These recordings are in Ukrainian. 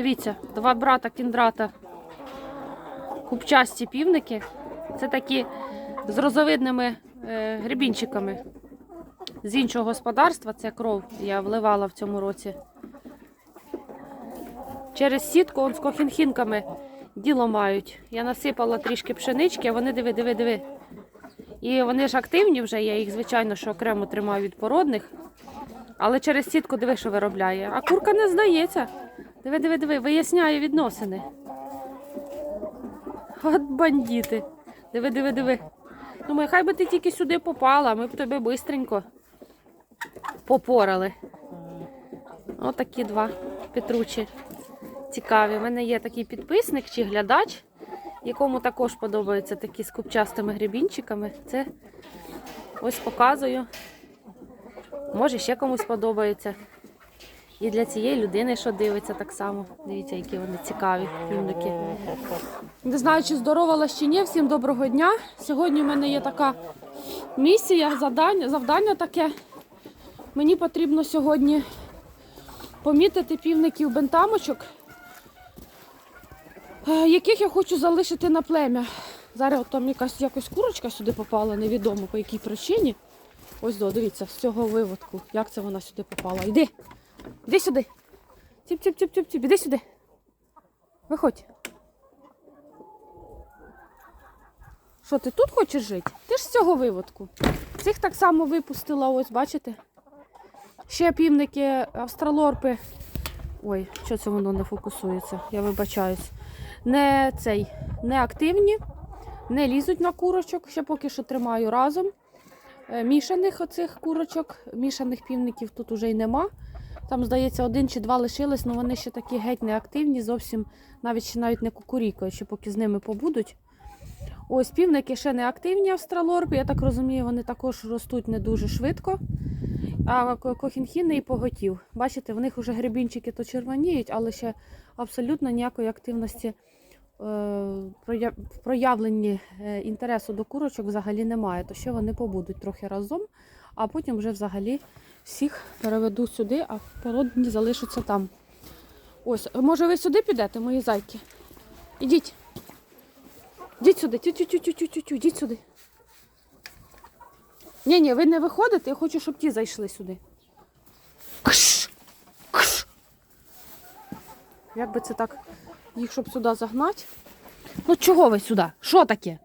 Дивіться, два брата кіндрата. Купчасті півники. Це такі з розовидними е, гребінчиками. З іншого господарства це кров я вливала в цьому році. Через сітку он з кохінхінками діло мають. Я насипала трішки пшенички, а вони диви, диви, диви. І вони ж активні вже, я їх, звичайно, що окремо тримаю від породних. Але через сітку диви, що виробляє. А курка не здається. Диви, диви, диви, виясняє відносини. От бандити. Диви, диви, диви. Думаю, хай би ти тільки сюди попала, ми б тебе бистренько попорали. Отакі два Петручі цікаві. У мене є такий підписник чи глядач, якому також подобаються такі з купчастими гребінчиками. Це ось показую. Може, ще комусь подобається. І для цієї людини, що дивиться так само. Дивіться, які вони цікаві півники. Не знаю, чи здоровалась чи ні. Всім доброго дня. Сьогодні в мене є така місія, завдання, завдання таке. Мені потрібно сьогодні помітити півників бентамочок, е, яких я хочу залишити на плем'я. Зараз там якась якось курочка сюди попала, невідомо по якій причині. Ось дивіться, з цього виводку, як це вона сюди попала. Йди, іди сюди. Тіп, тіп, тіп, тіп, тіп, іди сюди. Виходь. Що, ти тут хочеш жити? Ти ж з цього виводку. Цих так само випустила, ось, бачите? Ще півники австралорпи. Ой, що це воно не фокусується, я вибачаюсь. Не цей, не активні, не лізуть на курочок, ще поки що тримаю разом. Е, Мішаних оцих курочок, мішаних півників тут уже й нема. Там, здається, один чи два лишились, але вони ще такі геть не активні, зовсім навіть ще навіть не кукурікають, ще поки з ними побудуть. Ось півники ще не активні австралорпи. Я так розумію, вони також ростуть не дуже швидко. А ко- кохінхіни і поготів. Бачите, в них вже гребінчики то червоніють, але ще абсолютно ніякої активності е, в проявленні е, інтересу до курочок взагалі немає. То ще вони побудуть трохи разом, а потім вже взагалі всіх переведу сюди, а породні залишаться там. Ось, може ви сюди підете, мої зайки? Ідіть. Ідіть сюди, тю-тю-тю-тю-тю-тю, ідіть сюди. Ні, ні, ви не виходите, я хочу, щоб ті зайшли сюди. Кш! Кш! Як би це так, їх щоб сюди загнати? Ну чого ви сюди? Що таке?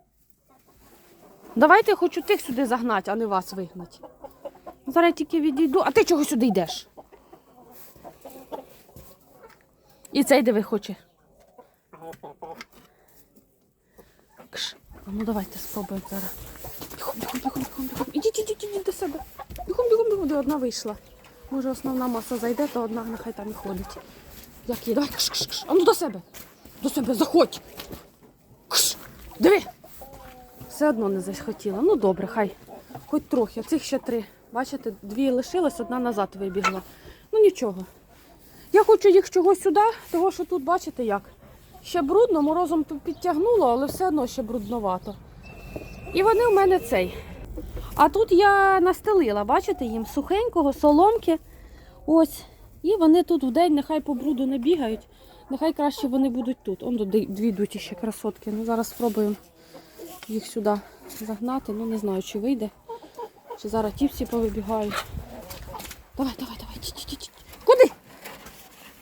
Давайте я хочу тих сюди загнати, а не вас вигнати. Зараз я тільки відійду. А ти чого сюди йдеш? І цей диви хоче. Кш. Ну давайте спробуємо зараз. Бігом, бігом, бігом, бігом, бігом. Ідіть, ідіть, ідіть до себе. Бігом, бігом, бігом, де одна вийшла. Може основна маса зайде, то одна нехай там і ходить. Як є? Давай, кш, кш, кш. А ну до себе. До себе, заходь. Кш. Диви. Все одно не захотіла. Ну добре, хай. Хоч трохи. Цих ще три. Бачите, дві лишилось, одна назад вибігла. Ну нічого. Я хочу їх чогось сюди, того що тут, бачите як. Ще брудно, морозом тут підтягнуло, але все одно ще брудновато. І вони в мене цей. А тут я настелила, бачите, їм сухенького, соломки. Ось. І вони тут вдень нехай по бруду не бігають. Нехай краще вони будуть тут. Он тут дві йдуть ще красотки. Ну, зараз спробуємо їх сюди загнати. Ну не знаю, чи вийде. Чи зараз ті всі повибігають. Давай, давай, давай. ті, ті, ті. Куди?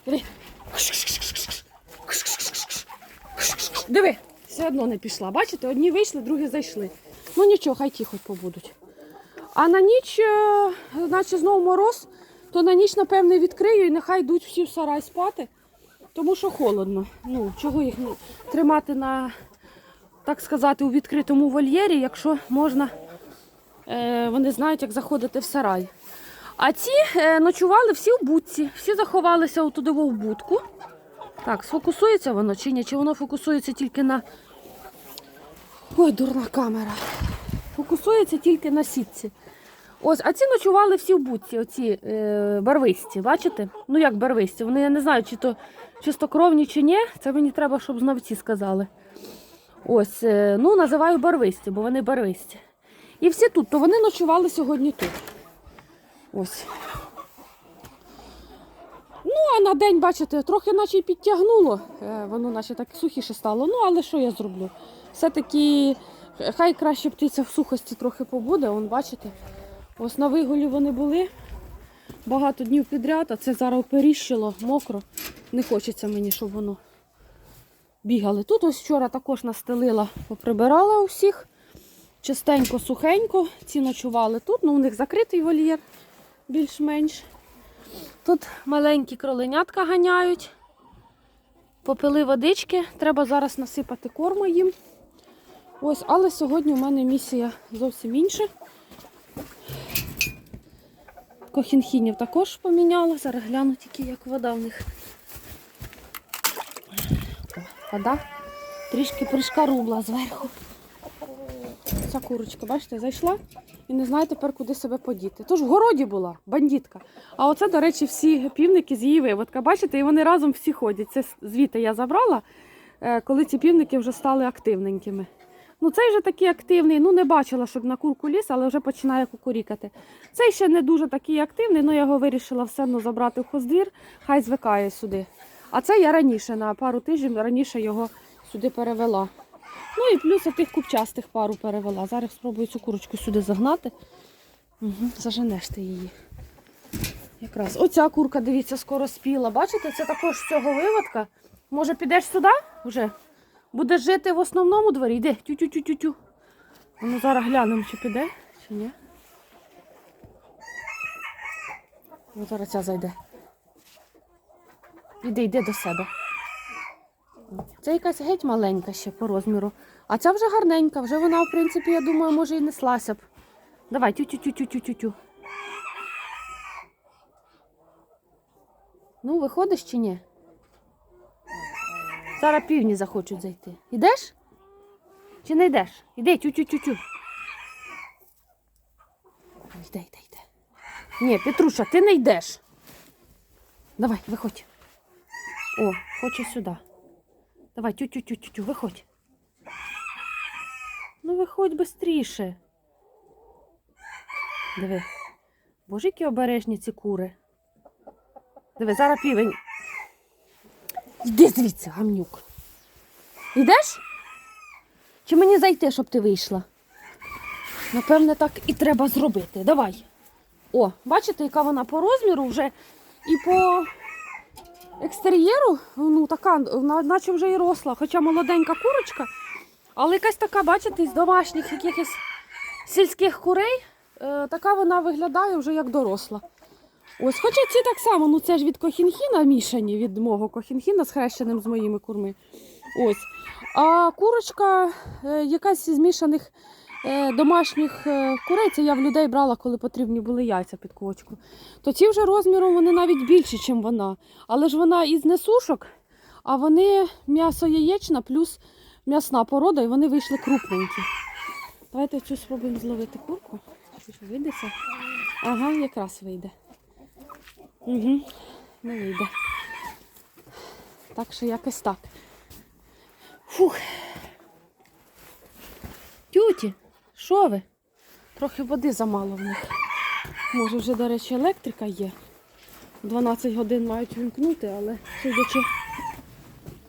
Диви. Диви, все одно не пішла. Бачите, одні вийшли, другі зайшли. Ну нічого, хай ті хоч побудуть. А на ніч, е, наче знову мороз, то на ніч, напевне, відкрию і нехай йдуть всі в сарай спати, тому що холодно. Ну, чого їх тримати на, так сказати, у відкритому вольєрі, якщо можна, вони знають, як заходити в сарай. А ці е, ночували всі в будці, всі заховалися туди в будку. Так, сфокусується воно чи ні? Чи воно фокусується тільки на. Ой, дурна камера. Фокусується тільки на сітці. Ось, а ці ночували всі в будці, оці е, барвисті, бачите? Ну як барвисті? Вони я не знаю, чи то чистокровні, чи ні. Це мені треба, щоб знавці сказали. Ось, е, ну називаю барвисті, бо вони барвисті. І всі тут, то вони ночували сьогодні тут. Ось. Ну, а на день, бачите, трохи наче й підтягнуло. Е, Воно наче так сухіше стало. Ну, але що я зроблю? Все-таки е, хай краще птиця в сухості трохи побуде, он бачите. Ось на вигулі вони були багато днів підряд, а це зараз періщило, мокро. Не хочеться мені, щоб воно бігали. Тут ось вчора також настелила, поприбирала усіх. Чистенько, сухенько. Ці ночували тут, ну у них закритий вольєр більш-менш. Тут маленькі кроленятка ганяють. Попили водички, треба зараз насипати корму їм. Ось, але сьогодні у мене місія зовсім інша. Кохінхінів також поміняла. Зараз гляну тільки, як вода в них. Вода трішки пришкарубла зверху. Ця курочка, бачите, зайшла і не знає тепер, куди себе подіти. Тож в городі була бандитка. А оце, до речі, всі півники з її виводка. Бачите, і вони разом всі ходять. Це звідти я забрала, е, коли ці півники вже стали активненькими. Ну, цей вже такий активний, ну не бачила, щоб на курку ліс, але вже починає кукурікати. Цей ще не дуже такий активний, але я його вирішила все одно забрати в хоздвір, хай звикає сюди. А це я раніше, на пару тижнів раніше його сюди перевела. Ну і плюс тих купчастих пару перевела. Зараз спробую цю курочку сюди загнати. Угу, заженеш ти її. Якраз. Оця курка, дивіться, скоро спіла. Бачите, це також з цього виводка. Може, підеш сюди вже? Будеш жити в основному дворі? Йди, тю-тю-тю-тю-тю. Ну, зараз глянемо, чи піде, чи ні. Ну, зараз ця зайде. Іди, йди до себе. Це якась геть маленька ще по розміру. А ця вже гарненька, вже вона, в принципі, я думаю, може і неслася б. Давай, тю-тю-тю-тю-тю-тю. Ну, виходиш чи ні? Зараз півні захочуть зайти. Ідеш? Чи не йдеш? Іди, тю-тю-тю-тю. Йде, йде, йде. Ні, Петруша, ти не йдеш. Давай, виходь. О, хоче сюди. Давай, тю-тю-тю-тю, виходь. Ну, виходь швидше. Диви. Боже, які обережні ці кури. Диви, зараз півень. Йди звідси, гамнюк. Йдеш? Чи мені зайти, щоб ти вийшла? Напевне, так і треба зробити. Давай. О, бачите, яка вона по розміру вже і по екстер'єру, ну така, наче вже і росла, хоча молоденька курочка, але якась така, бачите, з домашніх якихось сільських курей, е, така вона виглядає вже як доросла. Ось, хоча ці так само, ну це ж від кохінхіна мішані, від мого кохінхіна, схрещеним з моїми курми. Ось. А курочка е, якась із мішаних е, домашніх е, курей, я в людей брала, коли потрібні були яйця під квочку. То ці вже розміром вони навіть більші, ніж вона. Але ж вона із несушок, а вони м'ясо яєчна плюс м'ясна порода, і вони вийшли крупненькі. Давайте цю спробуємо зловити курку. Вийдеться? Ага, якраз вийде. Угу, не вийде. Так що якось так. Фух. Тюті, що ви? Трохи води замало в них. Може вже, до речі, електрика є. 12 годин мають вімкнути, але судячи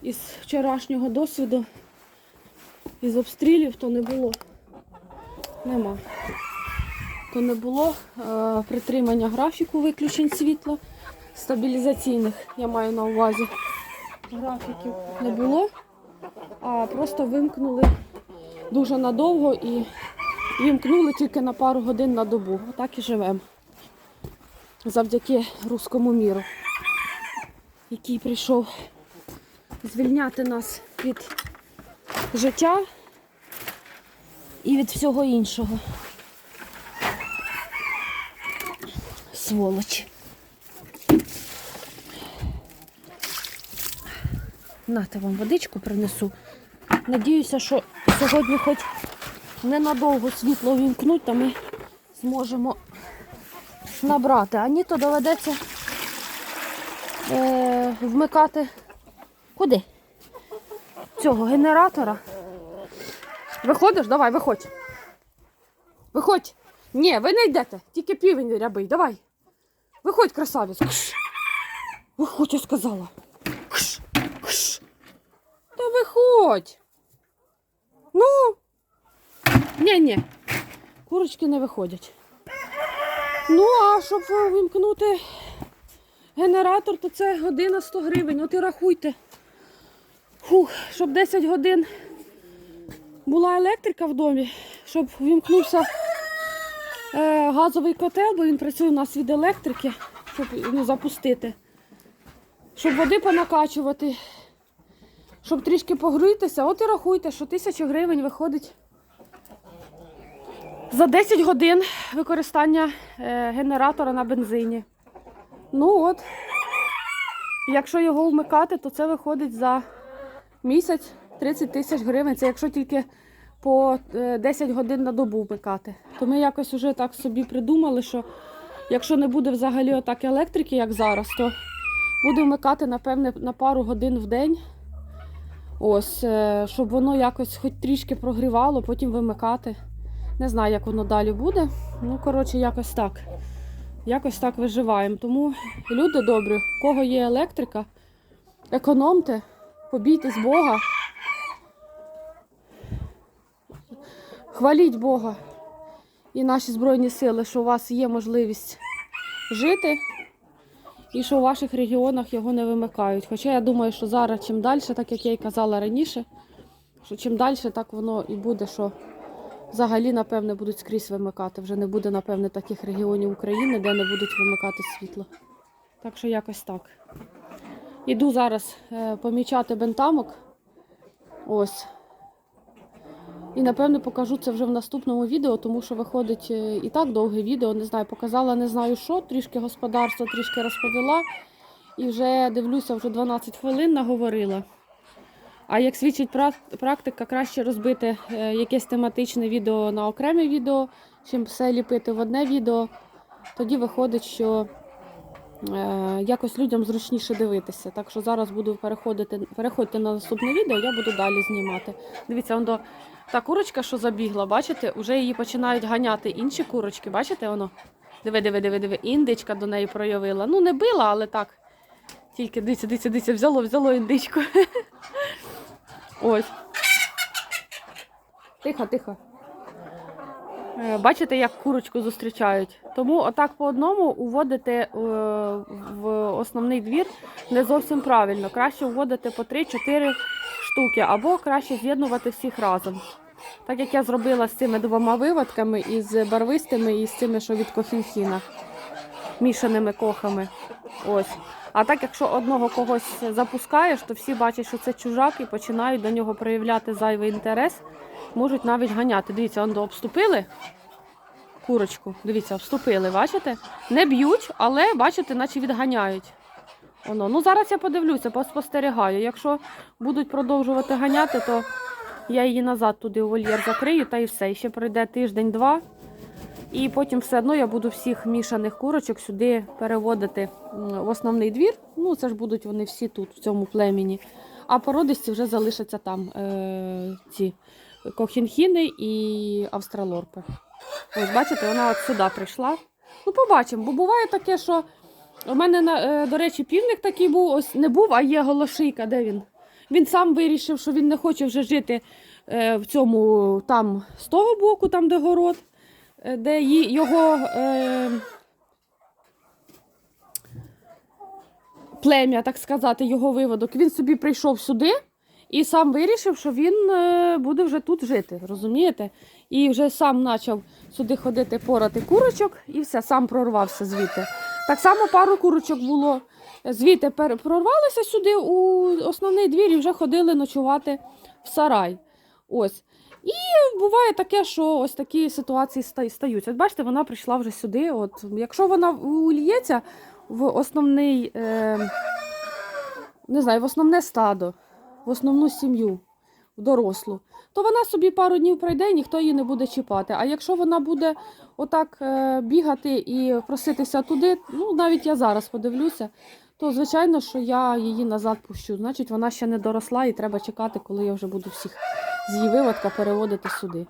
із вчорашнього досвіду, із обстрілів, то не було. Нема. То не було е, притримання графіку виключень світла стабілізаційних, я маю на увазі. Графіків не було, а просто вимкнули дуже надовго і вімкнули тільки на пару годин на добу. Отак і живемо. Завдяки руському міру, який прийшов звільняти нас від життя і від всього іншого. Сволочі. Нате вам водичку принесу. Надіюся, що сьогодні хоч ненадовго світло вімкнуть, то ми зможемо набрати. А ні, то доведеться е, вмикати куди? Цього генератора. Виходиш? Давай, виходь. Виходь. Ні, ви не йдете. Тільки півень рябий. Давай. Виходь, красавець. Виходь, я сказала. Та виходь. Ну. Ні-ні. Курочки не виходять. Ну, а щоб вимкнути генератор, то це година 100 гривень. От і рахуйте. Фух, щоб 10 годин була електрика в домі, щоб вимкнувся е, газовий котел, бо він працює у нас від електрики, щоб ну, запустити. Щоб води понакачувати, щоб трішки погрітися. От і рахуйте, що тисяча гривень виходить за 10 годин використання е, генератора на бензині. Ну от, якщо його вмикати, то це виходить за місяць 30 тисяч гривень. Це якщо тільки по е, 10 годин на добу вмикати. То ми якось вже так собі придумали, що якщо не буде взагалі отак електрики, як зараз, то буде вмикати, напевне, на пару годин в день. Ось, е, щоб воно якось хоч трішки прогрівало, потім вимикати. Не знаю, як воно далі буде. Ну, коротше, якось так. Якось так виживаємо. Тому, люди добрі, у кого є електрика, економте, побійтесь Бога. Хваліть Бога і наші Збройні сили, що у вас є можливість жити і що у ваших регіонах його не вимикають. Хоча я думаю, що зараз чим далі, так як я і казала раніше, що чим далі, так воно і буде, що взагалі, напевне, будуть скрізь вимикати. Вже не буде, напевне, таких регіонів України, де не будуть вимикати світло. Так що якось так. Іду зараз е, помічати бентамок. Ось. І напевне покажу це вже в наступному відео, тому що виходить е, і так довге відео. Не знаю, показала, не знаю що, трішки господарство, трішки розповіла. І вже дивлюся, вже 12 хвилин наговорила. А як свідчить практика, краще розбити е, якесь тематичне відео на окреме відео, чим все ліпити в одне відео. Тоді виходить, що е, якось людям зручніше дивитися. Так що зараз буду переходити, переходьте на наступне відео, я буду далі знімати. Дивіться, он до та курочка, що забігла, бачите, вже її починають ганяти інші курочки. Бачите воно? Диви, диви, диви, диви. Індичка до неї проявила. Ну, не била, але так. Тільки дивіться, дивіться, дивіться, взяло, взяло індичку. Ось. Тихо, тихо. Е, Бачите, як курочку зустрічають. Тому отак по одному уводити е, в основний двір не зовсім правильно. Краще вводити по 3-4 штуки, або краще з'єднувати всіх разом. Так як я зробила з цими двома виводками, із барвистими і з цими, що від кохінхіна, мішаними кохами. Ось. А так, якщо одного когось запускаєш, то всі бачать, що це чужак і починають до нього проявляти зайвий інтерес, можуть навіть ганяти. Дивіться, он обступили курочку. Дивіться, обступили, бачите? Не б'ють, але бачите, наче відганяють. Воно. Ну зараз я подивлюся, поспостерігаю. Якщо будуть продовжувати ганяти, то я її назад туди у вольєр закрию та і все. І ще пройде тиждень-два. І потім все одно я буду всіх мішаних курочок сюди переводити в основний двір. Ну, це ж будуть вони всі тут, в цьому племені. А породисті вже залишаться там е, ці кохінхіни і австралорпи. Ось, бачите, вона от сюди прийшла. Ну, побачимо, бо буває таке, що у мене, е, до речі, півник такий був, ось не був, а є голошийка. Де він? Він сам вирішив, що він не хоче вже жити е, в цьому там з того боку, там де город, де ї- його е, плем'я, так сказати, його виводок. Він собі прийшов сюди і сам вирішив, що він е, буде вже тут жити, розумієте? І вже сам почав сюди ходити порати курочок і все, сам прорвався звідти. Так само пару курочок було. Звідти прорвалися сюди у основний двір і вже ходили ночувати в сарай. Ось. І буває таке, що ось такі ситуації ста- стаються. От бачите, вона прийшла вже сюди. От, якщо вона ульється в основний, е, не знаю, в основне стадо, в основну сім'ю, в дорослу, то вона собі пару днів пройде і ніхто її не буде чіпати. А якщо вона буде отак е, бігати і проситися туди, ну навіть я зараз подивлюся, то звичайно, що я її назад пущу. Значить, вона ще не доросла і треба чекати, коли я вже буду всіх з її виводка переводити сюди.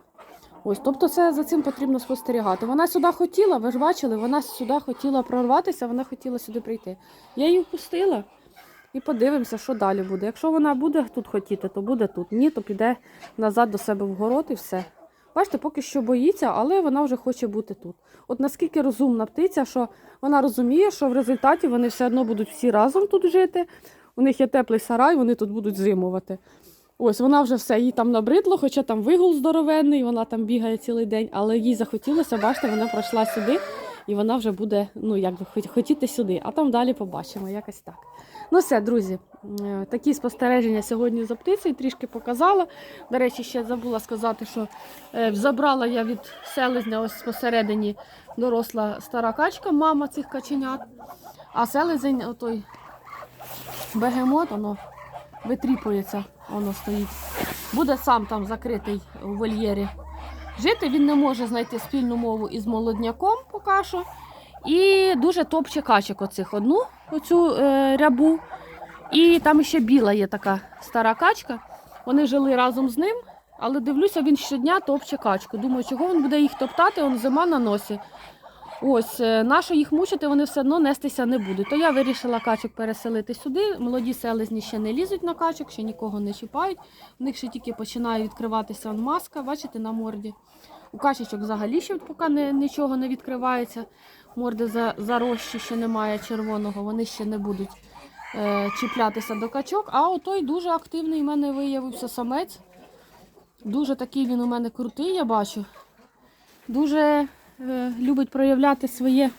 Ось, тобто це за цим потрібно спостерігати. Вона сюди хотіла, ви ж бачили, вона сюди хотіла прорватися, вона хотіла сюди прийти. Я її впустила і подивимося, що далі буде. Якщо вона буде тут хотіти, то буде тут. Ні, то піде назад до себе в город і все. Бачите, поки що боїться, але вона вже хоче бути тут. От наскільки розумна птиця, що вона розуміє, що в результаті вони все одно будуть всі разом тут жити. У них є теплий сарай, вони тут будуть зимувати. Ось вона вже все, їй там набридло, хоча там вигул здоровенний, вона там бігає цілий день, але їй захотілося, бачите, вона пройшла сюди і вона вже буде, ну як би хотіти сюди, а там далі побачимо, якось так. Ну все, друзі, е, такі спостереження сьогодні за птицею трішки показала. До речі, ще забула сказати, що е, забрала я від селезня ось посередині доросла стара качка, мама цих каченят. А селезень, отой бегемот, воно витріпується, воно стоїть. Буде сам там закритий у вольєрі. Жити він не може знайти спільну мову із молодняком поки що. І дуже топче качок оцих одну, оцю е, рябу. І там ще біла є така стара качка. Вони жили разом з ним, але дивлюся, він щодня топче качку. Думаю, чого він буде їх топтати, он зима на носі. Ось, е, нащо їх мучити, вони все одно нестися не будуть. То я вирішила качок переселити сюди. Молоді селезні ще не лізуть на качок, ще нікого не чіпають. У них ще тільки починає відкриватися маска, бачите, на морді. У качечок взагалі ще поки не, нічого не відкривається. Морди за, зарощі ще немає червоного, вони ще не будуть е, чіплятися до качок. А отой дуже активний в мене виявився самець. Дуже такий він у мене крутий, я бачу. Дуже любить проявляти своє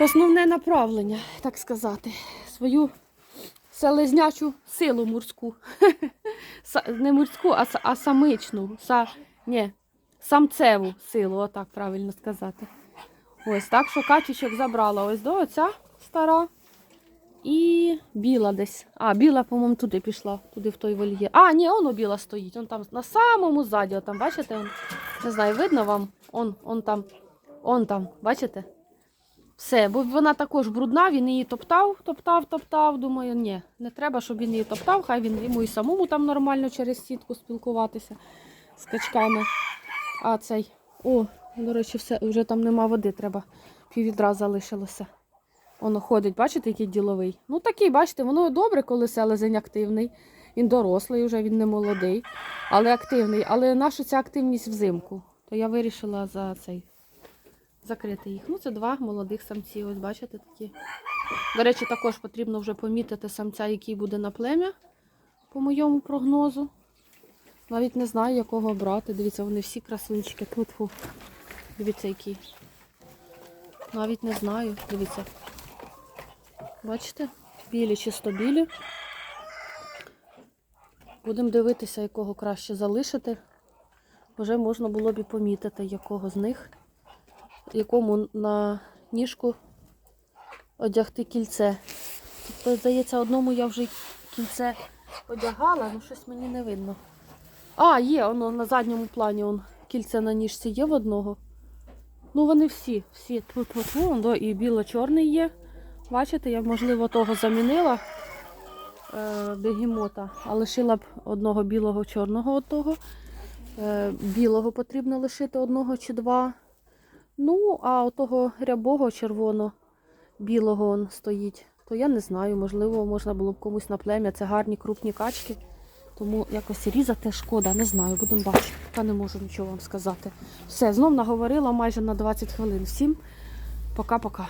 основне направлення, так сказати, свою селезнячу силу морську. Не морську, а, а самичну. Са, ні, самцеву силу, отак правильно сказати. Ось так, що качечок забрала ось до оця стара. І біла десь. А, біла, по-моєму, туди пішла, туди в той вольєр. А, ні, воно біла стоїть. Он там на самому ззаді, от там, бачите? Он, не знаю, видно вам? Он, он там, он там, бачите? Все, бо вона також брудна, він її топтав, топтав, топтав. Думаю, ні, не треба, щоб він її топтав, хай він йому і самому там нормально через сітку спілкуватися з качками. А цей. О, до речі, все, вже там нема води, треба піввідра залишилося. Воно ходить, бачите, який діловий. Ну такий, бачите, воно добре, коли селезень активний. Він дорослий, вже він не молодий, але активний. Але наша ця активність взимку. То я вирішила за цей закрити їх. Ну, це два молодих самці. Ось бачите такі. До речі, також потрібно вже помітити самця, який буде на плем'я, по моєму прогнозу. Навіть не знаю, якого брати. Дивіться, вони всі красунчики. Тут. фу. Дивіться, які. Навіть не знаю. Дивіться. Бачите? Білі, чисто білі. Будемо дивитися, якого краще залишити. Вже можна було б і помітити, якого з них, якому на ніжку одягти кільце. Тобто, здається, одному я вже кільце одягала, але щось мені не видно. А, є, воно на задньому плані он, кільце на ніжці є в одного. Ну, вони всі, всі тут, тут, тут, і біло-чорний є. Бачите, я, можливо, того замінила е, бегемота, а лишила б одного білого чорного от того. Е, білого потрібно лишити одного чи два. Ну, а отого рябого червоно-білого он стоїть. То я не знаю, можливо, можна було б комусь на плем'я. Це гарні крупні качки. Тому якось різати шкода, не знаю, будемо бачити. Та не можу нічого вам сказати. Все, знов наговорила майже на 20 хвилин. Всім пока-пока.